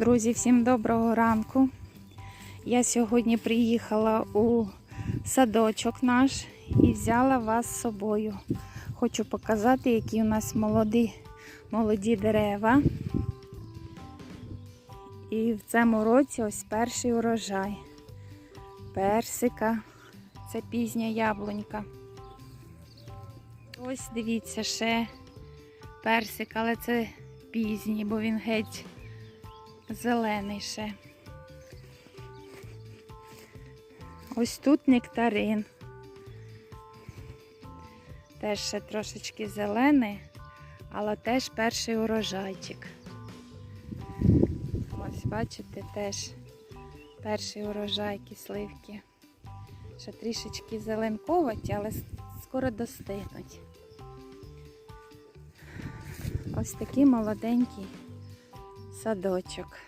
Друзі, всім доброго ранку. Я сьогодні приїхала у садочок наш і взяла вас з собою. Хочу показати, які у нас молоді, молоді дерева. І в цьому році ось перший урожай. Персика. Це пізня яблунька. Ось дивіться ще персик, але це пізній, бо він геть зелений ще. Ось тут нектарин. Теж ще трошечки зелений, але теж перший урожайчик. Ось, бачите, теж перший урожай кисливки. Ще трішечки зеленковаті, але скоро достигнуть. Ось такий молоденький садочок.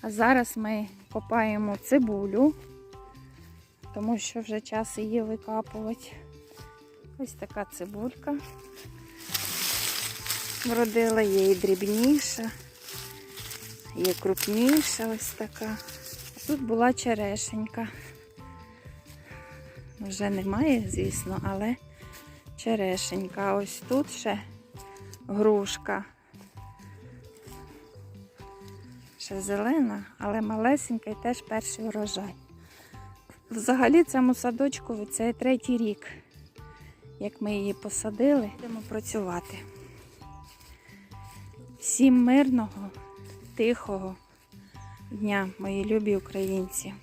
А зараз ми копаємо цибулю, тому що вже час її викапувати. Ось така цибулька. Вродила і дрібніша, є крупніша ось така. Тут була черешенька. Вже немає, звісно, але черешенька. Ось тут ще грушка. Ще зелена, але малесенька і теж перший урожай. Взагалі цьому садочку це третій рік, як ми її посадили, будемо працювати. Всім мирного, тихого дня, мої любі українці.